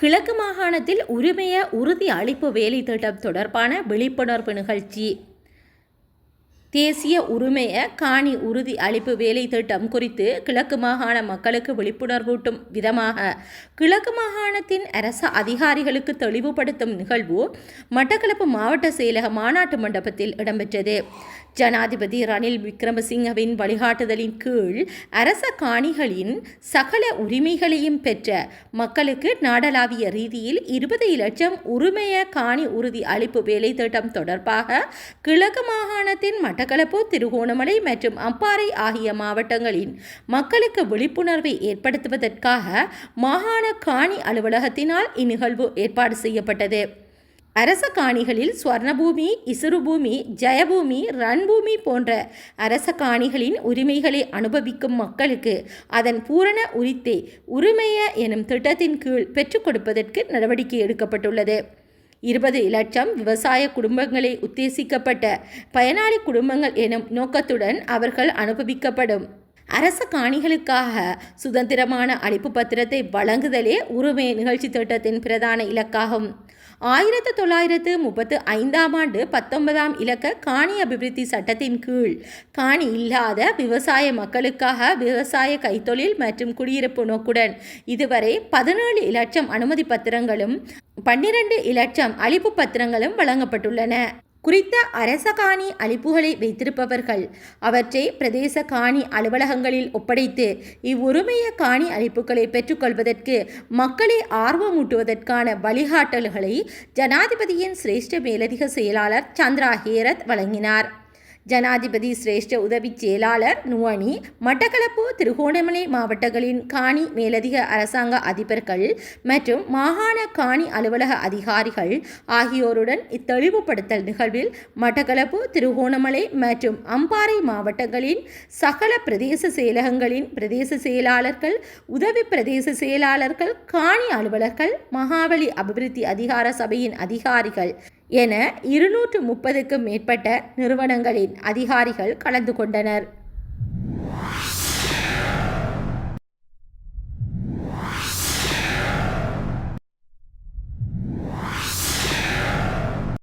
கிழக்கு மாகாணத்தில் உரிமைய உறுதி அளிப்பு வேலை திட்டம் தொடர்பான விழிப்புணர்வு நிகழ்ச்சி. தேசிய உரிமைய காணி உறுதி அளிப்பு வேலை திட்டம் குறித்து கிழக்கு மாகாண மக்களுக்கு விழிப்புணர்வூட்டும் விதமாக கிழக்கு மாகாணத்தின் அரச அதிகாரிகளுக்கு தெளிவுபடுத்தும் நிகழ்வு மட்டக்களப்பு மாவட்ட செயலக மாநாட்டு மண்டபத்தில் இடம்பெற்றது. ஜனாதிபதி ரணில் விக்ரமசிங்கவின் வழிகாட்டுதலின் கீழ் அரச காணிகளின் சகல உரிமைகளையும் பெற்ற மக்களுக்கு நாடளாவிய ரீதியில் இருபது லட்சம் உரிமைய காணி உறுதி அளிப்பு வேலை திட்டம் தொடர்பாக கிழக்கு மாகாணத்தின் மட்டக்களப்பு திருகோணமலை மற்றும் அம்பாறை ஆகிய மாவட்டங்களின் மக்களுக்கு விழிப்புணர்வை ஏற்படுத்துவதற்காக மாகாண காணி அலுவலகத்தினால் இந்நிகழ்வு ஏற்பாடு செய்யப்பட்டது. அரச காணிகளில் ஸ்வர்ணபூமி இசுருபூமி ஜெயபூமி ரன்பூமி போன்ற அரச காணிகளின் உரிமைகளை அனுபவிக்கும் மக்களுக்கு அதன் பூரண உரித்தை உரிமைய எனும் திட்டத்தின் கீழ் பெற்றுக் கொடுப்பதற்கு நடவடிக்கை எடுக்கப்பட்டுள்ளது. இருபது லட்சம் விவசாய குடும்பங்களை உத்தேசிக்கப்பட்ட பயனாளி குடும்பங்கள் எனும் நோக்கத்துடன் அவர்கள் அனுபவிக்கப்படும். அரச காணிகளுக்காக சுதந்திரமான அழைப்பு பத்திரத்தை வழங்குதலே உரிமை நிகழ்ச்சி திட்டத்தின் பிரதான இலக்காகும். ஆயிரத்து தொள்ளாயிரத்து முப்பத்து ஐந்தாம் ஆண்டு பத்தொன்பதாம் இலக்க காணி அபிவிருத்தி சட்டத்தின் கீழ் காணி இல்லாத விவசாய மக்களுக்காக விவசாய கைத்தொழில் மற்றும் குடியிருப்பு நோக்குடன் இதுவரை பதினேழு இலட்சம் அனுமதி பத்திரங்களும் பன்னிரண்டு இலட்சம் அளிப்பு பத்திரங்களும் வழங்கப்பட்டுள்ளன. குறித்த அரச காணி அளிப்புகளை வைத்திருப்பவர்கள். அவற்றை பிரதேச காணி அலுவலகங்களில் ஒப்படைத்து இவ்வுரிமைய காணி அளிப்புகளை பெற்றுக்கொள்வதற்கு மக்களை ஆர்வமூட்டுவதற்கான வழிகாட்டல்களை ஜனாதிபதியின் சிரேஷ்ட மேலதிக செயலாளர் சந்திரா ஹேரத் வழங்கினார். ஜனாதிபதி சிரேஷ்ட உதவி செயலாளர் நுவனி மட்டக்களப்பு திருகோணமலை மாவட்டங்களின் காணி மேலதிக அரசாங்க அதிபர்கள் மற்றும் மாகாண காணி அலுவலக அதிகாரிகள் ஆகியோருடன் இத்தெளிவுபடுத்தல் நிகழ்வில் மட்டக்களப்பு திருகோணமலை மற்றும் அம்பாறை மாவட்டங்களின் சகல பிரதேச செயலகங்களின் பிரதேச செயலாளர்கள் உதவி பிரதேச செயலாளர்கள் காணி அலுவலர்கள் மகாவலி அபிவிருத்தி அதிகார சபையின் அதிகாரிகள் என இருநூற்று முப்பதுக்கும் மேற்பட்ட நிறுவனங்களின் அதிகாரிகள் கலந்து கொண்டனர்.